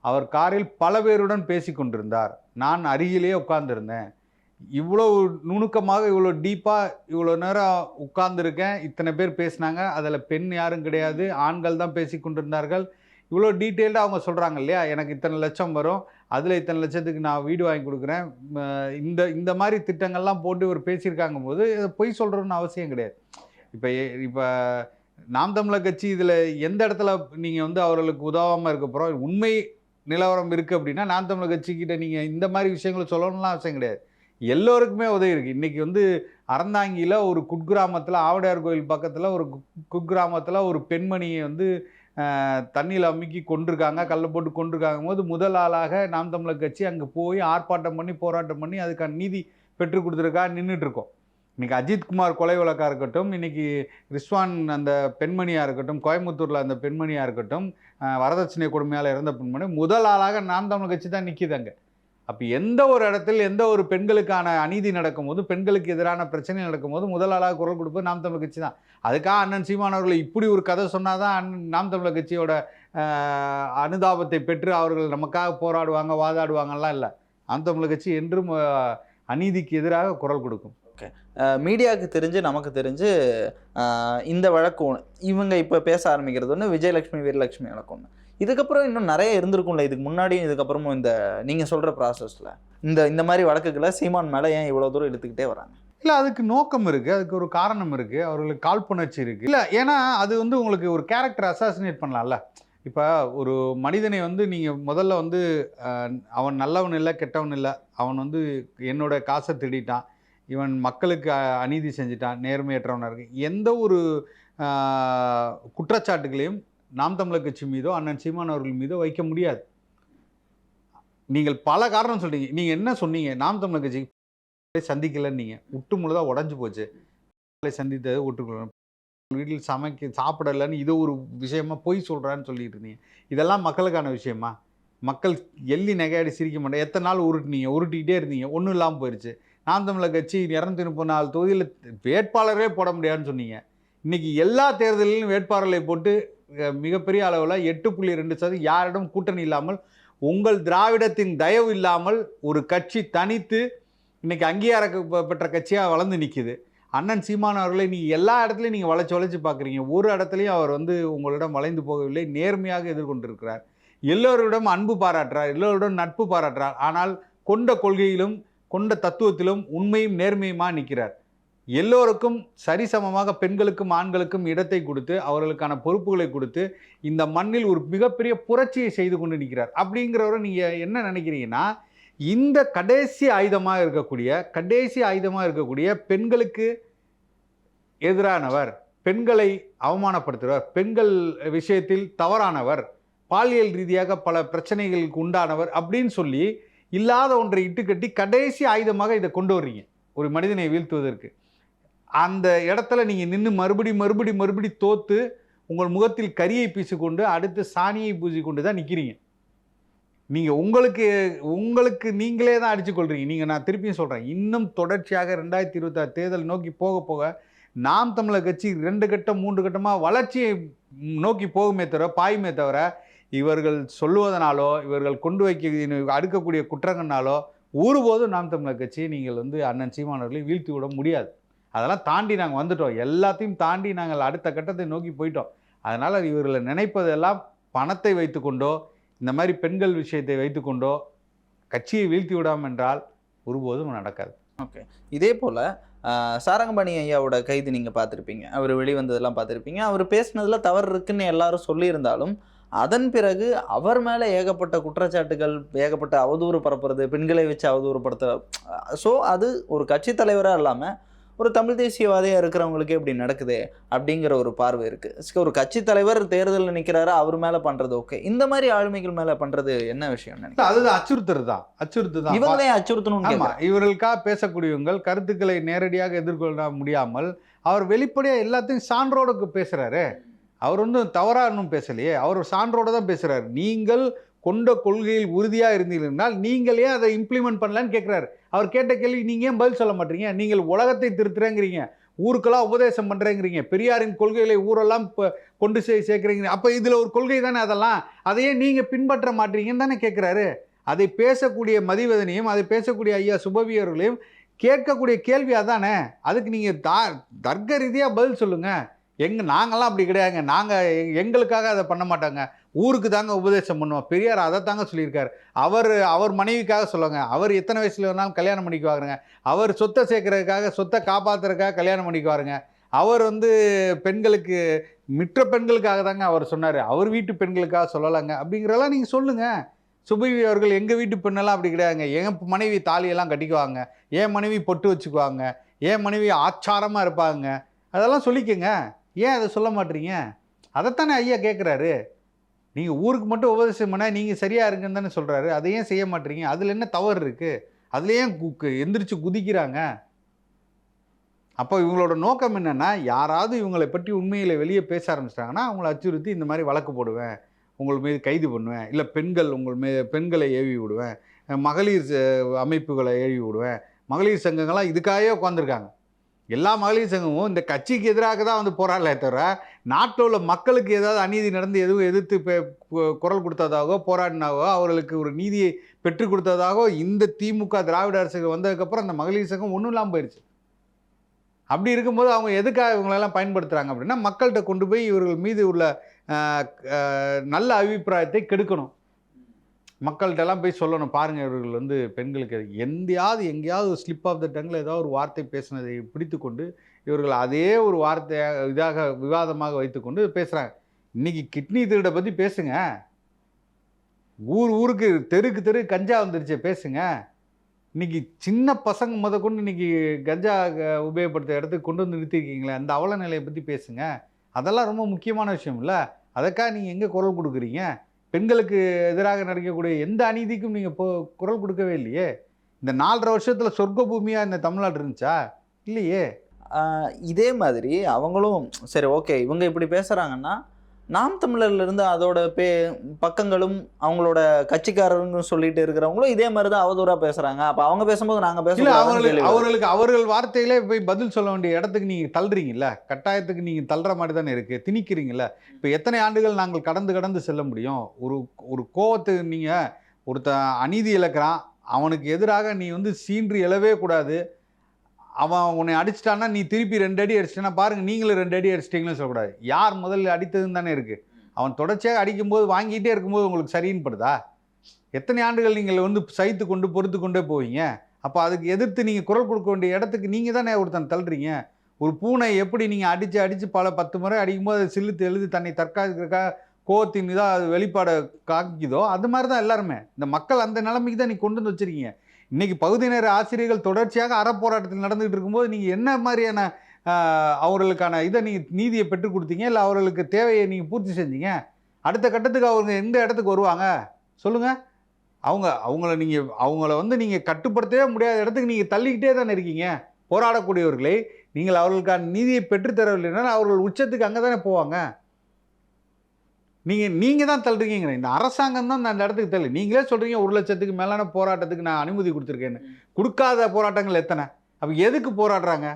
அவர் காரில் பல பேருடன் பேசி கொண்டிருந்தார் நான் அருகிலேயே உட்கார்ந்திருந்தேன். இவ்வளோ நுணுக்கமாக இவ்வளோ டீப்பாக இவ்வளோ நேரம் உட்கார்ந்துருக்கேன். இத்தனை பேர் பேசினாங்க. அதில் பெண் யாரும் கிடையாது. ஆண்கள் தான் பேசி கொண்டிருந்தார்கள். இவ்வளோ டீட்டெயில்டாக அவங்க சொல்கிறாங்க இல்லையா? எனக்கு இத்தனை லட்சம் வரும். அதில் இத்தனை லட்சத்துக்கு நான் வீடு வாங்கி கொடுக்குறேன். இந்த இந்த மாதிரி திட்டங்கள்லாம் போட்டு இவர் பேசியிருக்காங்க போது இதை பொய் சொல்கிறோன்னு அவசியம் கிடையாது. இப்போ இப்போ நாம் தமிழர் கட்சி இதில் எந்த இடத்துல நீங்கள் வந்து அவர்களுக்கு உதவாமல் இருக்க போகிறோம் உண்மை நிலவரம் இருக்குது அப்படின்னா நாம் தமிழர் கட்சிக்கிட்ட நீங்கள் இந்த மாதிரி விஷயங்களை சொல்லணும்லாம் அவசியம் கிடையாது. எல்லோருக்குமே உதவி இருக்குது இன்றைக்கி வந்து அறந்தாங்கியில் ஒரு குட்கிராமத்தில் ஆவடையார் கோயில் பக்கத்தில் ஒரு குக்- குக்கிராமத்தில் ஒரு பெண்மணியை வந்து தண்ணியில் அமுக்கி கொண்டிருக்காங்க கல்லை போட்டு கொண்டிருக்காங்க போது முதல் ஆளாக நாம் தமிழர் கட்சி அங்கே போய் ஆர்ப்பாட்டம் பண்ணி போராட்டம் பண்ணி அதுக்கான நீதி பெற்று கொடுத்துருக்கா நின்றுட்டுருக்கோம் இன்றைக்கி அஜித்குமார் கொலை வழக்காக இருக்கட்டும் இன்றைக்கி ரிஸ்வான் அந்த பெண்மணியாக இருக்கட்டும் கோயம்புத்தூரில் அந்த பெண்மணியாக இருக்கட்டும் வரதட்சணை கொடுமையால் இறந்த பெண்மணி முதல் ஆளாக நாம் தமிழர் கட்சி தான் நிற்கிது அங்கே. அப்போ எந்த ஒரு இடத்தில் எந்த ஒரு பெண்களுக்கான அநீதி நடக்கும்போது பெண்களுக்கு எதிரான பிரச்சனை நடக்கும்போது முதல் ஆளாக குரல் கொடுப்பது நாம் தமிழ் கட்சி தான். அதுக்காக அண்ணன் சீமான் இப்படி ஒரு கதை சொன்னால் தான் நாம் தமிழர் கட்சியோட அனுதாபத்தை பெற்று அவர்கள் நமக்காக போராடுவாங்க வாதாடுவாங்கலாம் இல்லை. நாம் தமிழர் கட்சி என்றும் அநீதிக்கு எதிராக குரல் கொடுக்கும். மீடியாவுக்கு தெரிஞ்சு நமக்கு தெரிஞ்சு இந்த வழக்கு ஒன்று இவங்க இப்போ பேச ஆரம்பிக்கிறது ஒன்று விஜயலட்சுமி வீரலட்சுமி வழக்கு ஒன்று இதுக்கப்புறம் இன்னும் நிறைய இருந்திருக்கும்ல. இதுக்கு முன்னாடியும் இதுக்கப்புறமும் இந்த நீங்கள் சொல்கிற ப்ராசஸில் இந்த இந்த மாதிரி வழக்குகளை சீமான் மேலே ஏன் இவ்வளோ தூரம் எடுத்துக்கிட்டே வராங்க? இல்லை அதுக்கு நோக்கம் இருக்குது அதுக்கு ஒரு காரணம் இருக்குது அவர்களுக்கு காழ்ப்புணர்ச்சி இருக்குது இல்லை ஏன்னா அது வந்து உங்களுக்கு ஒரு கேரக்டர் அசாசினேட் பண்ணலாம்ல. இப்போ ஒரு மனிதனை வந்து நீங்கள் முதல்ல வந்து அவன் நல்லவன் இல்லை கெட்டவன் இல்லை. அவன் வந்து என்னோட காசை திருடிட்டான். இவன் மக்களுக்கு அநீதி செஞ்சிட்டான். நேர்மையற்றவனாக இருக்கு. எந்த ஒரு குற்றச்சாட்டுகளையும் நாம் தமிழர் கட்சி மீதோ அண்ணன் சீமான் அவர்கள் மீதோ வைக்க முடியாது. நீங்கள் பல காரணம் சொல்கிறீங்க நீங்கள் என்ன சொன்னீங்க? நாம் தமிழர் கட்சி சந்திக்கலைன்னு நீங்கள் விட்டு முழுதாக உடஞ்சி போச்சு. சந்தித்தது ஒட்டுக்கொள்ளணும் வீட்டில் சமைக்க சாப்பிடலைன்னு இது ஒரு விஷயமா பொய் சொல்கிறான்னு சொல்லிட்டு இருந்தீங்க. இதெல்லாம் மக்களுக்கான விஷயமா? மக்கள் எள்ளி நகையாடி சிரிக்க மாட்டேன் எத்தனை நாள் உருட்டுனீங்க? உருட்டிக்கிட்டே இருந்தீங்க. ஒன்றும் இல்லாமல் போயிடுச்சு நாம் தமிழர் கட்சி இரநூத்தி முப்பது நாலு தொகுதியில் வேட்பாளரே போட முடியாதுன்னு சொன்னீங்க. இன்னைக்கு எல்லா தேர்தலிலும் வேட்பாளர்களை போட்டு மிகப்பெரிய அளவில் எட்டு புள்ளி ரெண்டு சதவீதம் யாரிடம் கூட்டணி இல்லாமல் உங்கள் திராவிடத்தின் தயவு இல்லாமல் ஒரு கட்சி தனித்து இன்னைக்கு அங்கீகார பெற்ற கட்சியாக வளர்ந்து நிற்கிது அண்ணன் சீமான் அவர்களை நீங்கள் எல்லா இடத்துலையும் நீங்கள் வளைச்சி வளைச்சி பார்க்குறீங்க ஒரு இடத்துலையும் அவர் வந்து உங்களிடம் வளைந்து போகவில்லை நேர்மையாக எதிர்கொண்டிருக்கிறார். எல்லோரிடம் அன்பு பாராட்டுறார் எல்லோரிடம் நட்பு பாராட்டுறார். ஆனால் கொண்ட கொள்கையிலும் கொண்ட தத்துவத்திலும் உண்மையும் நேர்மையுமா நிற்கிறார்? எல்லோருக்கும் சரிசமமாக பெண்களுக்கும் ஆண்களுக்கும் இடத்தை கொடுத்து அவர்களுக்கான பொறுப்புகளை கொடுத்து இந்த மண்ணில் ஒரு மிகப்பெரிய புரட்சியை செய்து கொண்டு நிற்கிறார். அப்படிங்கிறவரை நீங்கள் என்ன நினைக்கிறீங்கன்னா இந்த கடைசி ஆயுதமாக இருக்கக்கூடிய கடைசி ஆயுதமாக இருக்கக்கூடிய பெண்களுக்கு எதிரானவர் பெண்களை அவமானப்படுத்துகிறவர் பெண்கள் விஷயத்தில் தவறானவர் பாலியல் ரீதியாக பல பிரச்சனைகளுக்கு உண்டானவர் அப்படின்னு சொல்லி இல்லாத ஒன்றை இட்டுக்கட்டி கடைசி ஆயுதமாக இதை கொண்டு வர்றீங்க. ஒரு மனிதனை வீழ்த்துவதற்கு. அந்த இடத்துல நீங்கள் நின்று மறுபடி மறுபடி மறுபடி தோற்று உங்கள் முகத்தில் கரியை பூசிக்கொண்டு அடுத்து சாணியை பூசிக்கொண்டு தான் நிற்கிறீங்க நீங்கள் உங்களுக்கு உங்களுக்கு நீங்களே தான் அடிச்சுக்கொள்கிறீங்க நீங்கள் நான் திருப்பியும் சொல்கிறேன் இன்னும் தொடர்ச்சியாக ரெண்டாயிரத்தி இருபத்தாறு தேர்தல் நோக்கி போக போக நாம் தமிழர் கட்சி ரெண்டு கட்டம் மூன்று கட்டமாக வளர்ச்சியை நோக்கி போகுமே தவிர பாயுமே தவிர இவர்கள் சொல்லுவதனாலோ இவர்கள் கொண்டு வைக்க அடுக்கக்கூடிய குற்றங்கள்னாலோ ஒருபோதும் நாம் தமிழர் கட்சியை நீங்கள் வந்து அண்ணன் சீமானவர்களை வீழ்த்தி விட முடியாது. அதெல்லாம் தாண்டி நாங்கள் வந்துட்டோம். எல்லாத்தையும் தாண்டி நாங்கள் அடுத்த கட்டத்தை நோக்கி போயிட்டோம். அதனால் இவர்களை நினைப்பதெல்லாம் பணத்தை வைத்துக்கொண்டோ இந்த மாதிரி பெண்கள் விஷயத்தை வைத்துக்கொண்டோ கட்சியை வீழ்த்தி விடாமல் என்றால் ஒருபோதும் நடக்காது. ஓகே. இதே போல் சாரங்கபாணி ஐயாவோட கைது நீங்கள் பார்த்துருப்பீங்க. அவர் வெளிவந்ததெல்லாம் பார்த்துருப்பீங்க. அவர் பேசினதில் தவறு இருக்குன்னு எல்லாரும் சொல்லியிருந்தாலும் அதன் பிறகு அவர் மேலே ஏகப்பட்ட குற்றச்சாட்டுகள் ஏகப்பட்ட அவதூறு பரப்புறது பெண்களை வச்சு அவதூறுப்படுத்துற ஸோ அது ஒரு கட்சி தலைவராக இல்லாமல் ஒரு தமிழ் தேசியவாதியாக இருக்கிறவங்களுக்கே இப்படி நடக்குது அப்படிங்கிற ஒரு பார்வை இருக்குது ஒரு கட்சி தலைவர் தேர்தலில் நிற்கிறாரு அவர் மேலே பண்ணுறது ஓகே. இந்த மாதிரி ஆளுமைகள் மேலே பண்ணுறது என்ன விஷயம் அதுதான் அச்சுறுத்தல் தான். அச்சுறுத்து தான். இவங்களே அச்சுறுத்தணும்னு ஆமா கேட்குறேன். இவர்களுக்காக பேசக்கூடியவங்கள் கருத்துக்களை நேரடியாக எதிர்கொள்ள முடியாமல் அவர் வெளிப்படையா எல்லாத்தையும் சான்றோடுக்கு பேசுறாரு. அவர் வந்து தவறா இன்னும் பேசலையே. அவர் சான்றோட தான் பேசுறாரு. நீங்கள் கொண்ட கொள்கையில் உறுதியாக இருந்தீர்கள் நீங்கள் ஏன் அதை இம்ப்ளிமெண்ட் பண்ணலன்னு கேட்குறாரு அவர் கேட்ட கேள்வி நீங்கள் ஏன் பதில் சொல்ல மாட்டீங்க? நீங்கள் உலகத்தை திருத்துறேங்கிறீங்க. ஊருக்கெல்லாம் உபதேசம் பண்ணுறேங்கிறீங்க பெரியாரின் கொள்கைகளை ஊரெல்லாம் இப்போ கொண்டு போய் சேர்க்குறீங்க. அப்போ இதில் ஒரு கொள்கை தானே அதெல்லாம்? அதையே நீங்கள் பின்பற்ற மாட்டீங்கன்னு தானே கேட்குறாரு அதை பேசக்கூடிய மதிவதனையும் அதை பேசக்கூடிய ஐயா சுபவியர்களையும் கேட்கக்கூடிய கேள்வி அதானே? அதுக்கு நீங்கள் தா தர்க்க ரீதியாக பதில் சொல்லுங்கள் எங்கள் நாங்களாம் அப்படி கிடையாதுங்க. நாங்கள் எங்களுக்காக அதை பண்ண மாட்டாங்க. ஊருக்கு தாங்க உபதேசம் பண்ணுவோம். பெரியார் அதை தாங்க சொல்லியிருக்காரு. அவர் அவர் மனைவிக்காக சொல்லுங்க. அவர் எத்தனை வயசில் வேணாலும் கல்யாணம் பண்ணிக்கு வாருங்க. அவர் சொத்தை சேர்க்கறதுக்காக சொத்தை காப்பாற்றுறதுக்காக கல்யாணம் பண்ணிக்கு வாருங்க. அவர் வந்து பெண்களுக்கு மிற்ற பெண்களுக்காக தாங்க அவர் சொன்னார். அவர் வீட்டு பெண்களுக்காக சொல்லலாங்க. அப்படிங்கிறதெல்லாம் நீங்கள் சொல்லுங்கள் சுபவி அவர்கள் எங்கள் வீட்டு பெண்ணெல்லாம் அப்படி கிடையாதுங்க. என் மனைவி தாலியெல்லாம் கட்டிக்குவாங்க. என் மனைவி பொட்டு வச்சுக்குவாங்க. என் மனைவி ஆச்சாரமாக இருப்பாங்க. அதெல்லாம் சொல்லிக்கங்க. ஏன் அதை சொல்ல மாட்டீங்க? அதைத்தானே ஐயா கேட்குறாரு நீங்கள் ஊருக்கு மட்டும் உபதேசம் பண்ணால் நீங்கள் சரியாக இருக்குன்னு தானே சொல்கிறாரு அதையும் செய்ய மாட்டீங்க அதில் என்ன தவறு இருக்குது அதுலேயும் கு- கு- எந்திரிச்சு குதிக்கிறாங்க? அப்போ இவங்களோட நோக்கம் என்னென்னா யாராவது இவங்களை பற்றி உண்மையில் வெளியே பேச ஆரம்பிச்சிட்டாங்கன்னா அவங்கள அச்சுறுத்தி இந்த மாதிரி வழக்கு போடுவேன். உங்கள் மீது கைது பண்ணுவேன். இல்லை பெண்கள் உங்கள் மீது பெண்களை ஏவி விடுவேன். மகளிர் அமைப்புகளை ஏவி விடுவேன். மகளிர் சங்கங்கள்லாம் இதுக்காகவே உட்காந்துருக்காங்க எல்லா மகளிர் சங்கமும் இந்த கட்சிக்கு எதிராக தான் வந்து போராடலே தவிர நாட்டில் உள்ள மக்களுக்கு ஏதாவது அநீதி நடந்து எதுவும் எதிர்த்து குரல் கொடுத்ததாகவோ போராடினாவோ அவர்களுக்கு ஒரு நீதியை பெற்றுக் கொடுத்ததாகவோ இந்த திமுக திராவிட அரசுக்கு வந்ததுக்கப்புறம் அந்த மகளிர் சங்கம் ஒன்றும் இல்லாமல் போயிடுச்சு அப்படி இருக்கும்போது அவங்க எதுக்காக இவங்களெல்லாம் பயன்படுத்துகிறாங்க அப்படின்னா மக்கள்கிட்ட கொண்டு போய் இவர்கள் மீது உள்ள நல்ல அபிப்பிராயத்தை கெடுக்கணும். மக்கள்கிட்டலாம் போய் சொல்லணும். பாருங்கள் இவர்கள் வந்து பெண்களுக்கு எந்தையாவது எங்கேயாவது ஸ்லிப் ஆஃப் த டங்கில் ஏதாவது ஒரு வார்த்தை பேசினதை பிடித்துக்கொண்டு இவர்கள் அதே ஒரு வார்த்தையாக இதாக விவாதமாக வைத்துக்கொண்டு பேசுகிறாங்க இன்றைக்கி கிட்னி திருடை பற்றி பேசுங்க. ஊர் ஊருக்கு தெருக்கு தெரு கஞ்சா வந்துருச்சு பேசுங்க. இன்றைக்கி சின்ன பசங்க முத கொண்டு இன்னைக்கு கஞ்சா உபயோகப்படுத்த இடத்துக்கு கொண்டு வந்து நிறுத்திருக்கீங்களே அந்த அவல நிலையை பற்றி பேசுங்க. அதெல்லாம் ரொம்ப முக்கியமான விஷயம் இல்லை. அதுக்காக நீங்கள் எங்கே குரல் கொடுக்குறீங்க? பெண்களுக்கு எதிராக நடக்கக்கூடிய எந்த அநீதிக்கும் நீங்கள் போ குரல் கொடுக்கவே இல்லையே? இந்த நாலரை வருஷத்தில் சொர்க்க பூமியாக இந்த தமிழ்நாடு இருந்துச்சா? இல்லையே? இதே மாதிரி அவங்களும் சரி ஓகே இவங்க இப்படி பேசுகிறாங்கன்னா நாம் தமிழர்ல இருந்து அதோட பே பக்கங்களும் அவங்களோட கட்சிக்காரருங்க சொல்லிட்டு இருக்கிறவங்களும் இதே மாதிரி தான் அவதூறாக பேசுகிறாங்க அப்போ அவங்க பேசும்போது நாங்கள் இல்ல பேச அவர்களுக்கு அவர்களுக்கு அவர்கள் வார்த்தையிலே போய் பதில் சொல்ல வேண்டிய இடத்துக்கு நீங்க தள்ளுறீங்கல்ல? கட்டாயத்துக்கு நீங்க தள்ளுற மாதிரி தானே இருக்கு? திணிக்கிறீங்கல்ல? இப்போ எத்தனை ஆண்டுகள் நாங்கள் கடந்து கடந்து செல்ல முடியும்? ஒரு ஒரு கோவத்தை நீங்க ஒருத்த அநீதி இழக்கிறான். அவனுக்கு எதிராக நீ வந்து சீன்றி எழவே கூடாது. அவன் உன்னை அடிச்சிட்டான்னா நீ திருப்பி ரெண்டு அடி அடிச்சிட்டானா பாருங்கள் நீங்களும் ரெண்டு அடி அடிச்சிட்டீங்கன்னு சொல்லக்கூடாது. யார் முதல்ல அடித்ததுன்னு தானே இருக்குது அவன் தொடர்ச்சியாக அடிக்கும்போது வாங்கிட்டே இருக்கும்போது உங்களுக்கு சரின்னு படுதா? எத்தனை ஆண்டுகள் நீங்கள் வந்து சைத்து கொண்டு பொறுத்து கொண்டே போவீங்க? அப்போ அதுக்கு எதிர்த்து நீங்கள் குரல் கொடுக்க வேண்டிய இடத்துக்கு நீங்கள் தானே ஒருத்தன் தள்ளுறீங்க? ஒரு பூனை எப்படி நீங்கள் அடித்து அடித்து பல பத்து முறை அடிக்கும்போது அது சில்லுத்து எழுதி தன்னை தற்காத்துக்கிறதுக்காக கோவத்தின் இதாக அது வெளிப்பாடை காக்கிதோ அது மாதிரி தான் எல்லாருமே. இந்த மக்கள் அந்த நிலைமைக்கு தான் நீங்கள் கொண்டு வந்து வச்சிருக்கீங்க. இன்னைக்கு பகுதி நேர ஆசிரியர்கள் தொடர்ச்சியாக அறப்போராட்டத்தில் நடந்துகிட்டு இருக்கும்போது நீங்கள் என்ன மாதிரியான அவர்களுக்கான இதை நீங்கள் நீதியை பெற்றுக் கொடுத்தீங்க? இல்லை அவர்களுக்கு தேவையை நீங்கள் பூர்த்தி செஞ்சீங்க? அடுத்த கட்டத்துக்கு அவங்க எந்த இடத்துக்கு வருவாங்க? சொல்லுங்கள் அவங்க அவங்கள நீங்கள் அவங்கள வந்து நீங்கள் கட்டுப்படுத்தவே முடியாத இடத்துக்கு நீங்கள் தள்ளிக்கிட்டே தானே இருக்கீங்க? போராடக்கூடியவர்களை நீங்கள் அவர்களுக்கான நீதியை பெற்றுத்தரவில்லைன்னா அவர்கள் உச்சத்துக்கு அங்கே தானே போவாங்க? நீங்கள் நீங்கள் தான் தள்ளுறீங்க இந்த அரசாங்கம் தான் அந்த இடத்துக்கு தள்ளு. நீங்களே சொல்கிறீங்க ஒரு லட்சத்துக்கு மேலான போராட்டத்துக்கு நான் அனுமதி கொடுத்துருக்கேன்னு. கொடுக்காத போராட்டங்கள் எத்தனை? அப்போ எதுக்கு போராடுறாங்க?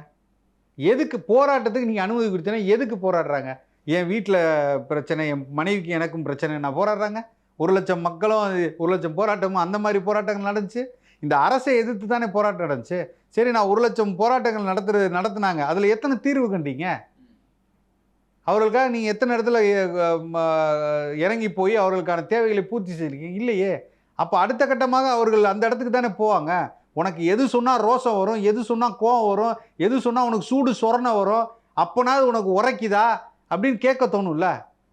எதுக்கு போராட்டத்துக்கு நீங்கள் அனுமதி கொடுத்தீங்கன்னா எதுக்கு போராடுறாங்க? என் வீட்டில் பிரச்சனை என் மனைவிக்கு எனக்கும் பிரச்சனை நான் போராடுறாங்க? ஒரு லட்சம் மக்களும் ஒரு லட்சம் போராட்டமும் அந்த மாதிரி போராட்டங்கள் நடந்துச்சு. இந்த அரசை எதிர்த்து தானே போராட்டம் நடந்துச்சு. சரி நான் ஒரு லட்சம் போராட்டங்கள் நடத்துறது நடத்துனாங்க. அதில் எத்தனை தீர்வு கண்டீங்க? அவர்களுக்காக நீங்கள் எத்தனை இடத்துல இறங்கி போய் அவர்களுக்கான தேவைகளை பூர்த்தி செய்திருக்கீங்க இல்லையே. அப்போ அடுத்த கட்டமாக அவர்கள் அந்த இடத்துக்கு தானே போவாங்க. உனக்கு எது சொன்னால் ரோசம் வரும் எது சொன்னால் கோவம் வரும் எது சொன்னால் உனக்கு சூடு சொரணை வரும் அப்போனாவது உனக்கு உரைக்குதா? அப்படின்னு கேட்க தோணும்ல.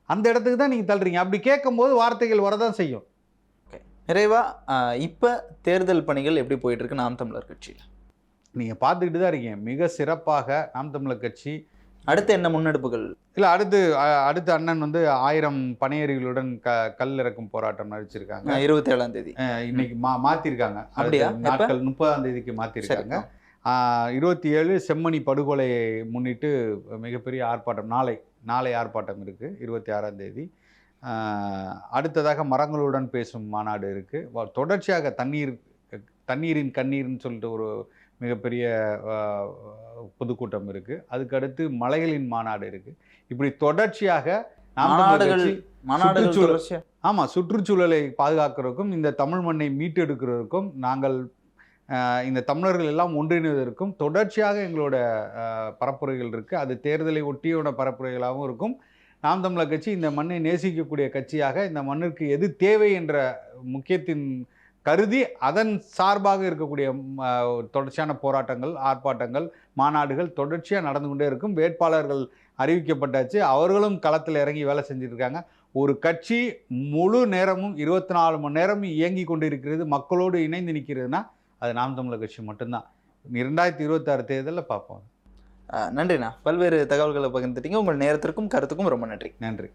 அந்த இடத்துக்கு தான் நீங்கள் தள்ளுறீங்க. அப்படி கேட்கும்போது வார்த்தைகள் வரதான் செய்யும். நிறைவா ஆஹ், இப்ப தேர்தல் பணிகள் எப்படி போயிட்டு இருக்கு? நாம் தமிழர் கட்சியில். நீங்கள் பார்த்துக்கிட்டு தான் இருக்கீங்க. மிக சிறப்பாக நாம் தமிழர் கட்சி அடுத்து என்ன முன்னெடுப்புகள்? இல்லை அடுத்து அடுத்து அண்ணன் வந்து ஆயிரம் பணியறிகளுடன் க கல் இறக்கும் போராட்டம் அறிவிச்சிருக்காங்க இருபத்தி ஏழாம் தேதி. இன்னைக்கு மா மாற்றிருக்காங்க அப்படியா? நாட்கள் முப்பதாம் தேதிக்கு மாற்றிருக்காங்க இருபத்தி ஏழு செம்மணி படுகொலையை முன்னிட்டு மிகப்பெரிய ஆர்ப்பாட்டம் நாளை நாளை ஆர்ப்பாட்டம் இருக்குது இருபத்தி ஆறாம் தேதி அடுத்ததாக மரங்களுடன் பேசும் மாநாடு இருக்குது தொடர்ச்சியாக தண்ணீர் தண்ணீரின் கண்ணீர்னு சொல்லிட்டு ஒரு மிகப்பெரிய பொதுக்கூட்டம் இருக்குது அதுக்கு அடுத்து மலைகளின் மாநாடு இருக்குது இப்படி தொடர்ச்சியாக மாநாடுகள் ஆமாம் சுற்றுச்சூழலை பாதுகாக்கிறதுக்கும் இந்த தமிழ் மண்ணை மீட்டெடுக்கிறதுக்கும் நாங்கள் இந்த தமிழர்கள் எல்லாம் ஒன்றிணைவதற்கும் தொடர்ச்சியாக எங்களோட பரப்புரைகள் இருக்குது அது தேர்தலை ஒட்டியோட பரப்புரைகளாகவும் இருக்கும். நாம் தமிழர் கட்சி இந்த மண்ணை நேசிக்கக்கூடிய கட்சியாக இந்த மண்ணிற்கு எது தேவை என்ற முக்கியத்தின் கருதி அதன் சார்பாக இருக்கக்கூடிய தொடர்ச்சியான போராட்டங்கள் ஆர்ப்பாட்டங்கள் மாநாடுகள் தொடர்ச்சியாக நடந்து கொண்டே இருக்கும். வேட்பாளர்கள் அறிவிக்கப்பட்டாச்சு. அவர்களும் களத்தில் இறங்கி வேலை செஞ்சுட்டு இருக்காங்க ஒரு கட்சி முழு நேரமும் இருபத்தி நாலு மணி நேரமும் இயங்கி கொண்டிருக்கிறது மக்களோடு இணைந்து நிற்கிறதுனா அது நாம் தமிழர் கட்சி மட்டும்தான். இரண்டாயிரத்தி இருபத்தாறு தேர்தலில் பார்ப்போம். நன்றிண்ணா. பல்வேறு தகவல்களை பகிர்ந்துட்டீங்க. உங்கள் நேரத்திற்கும் கருத்துக்கும் ரொம்ப நன்றி. நன்றி.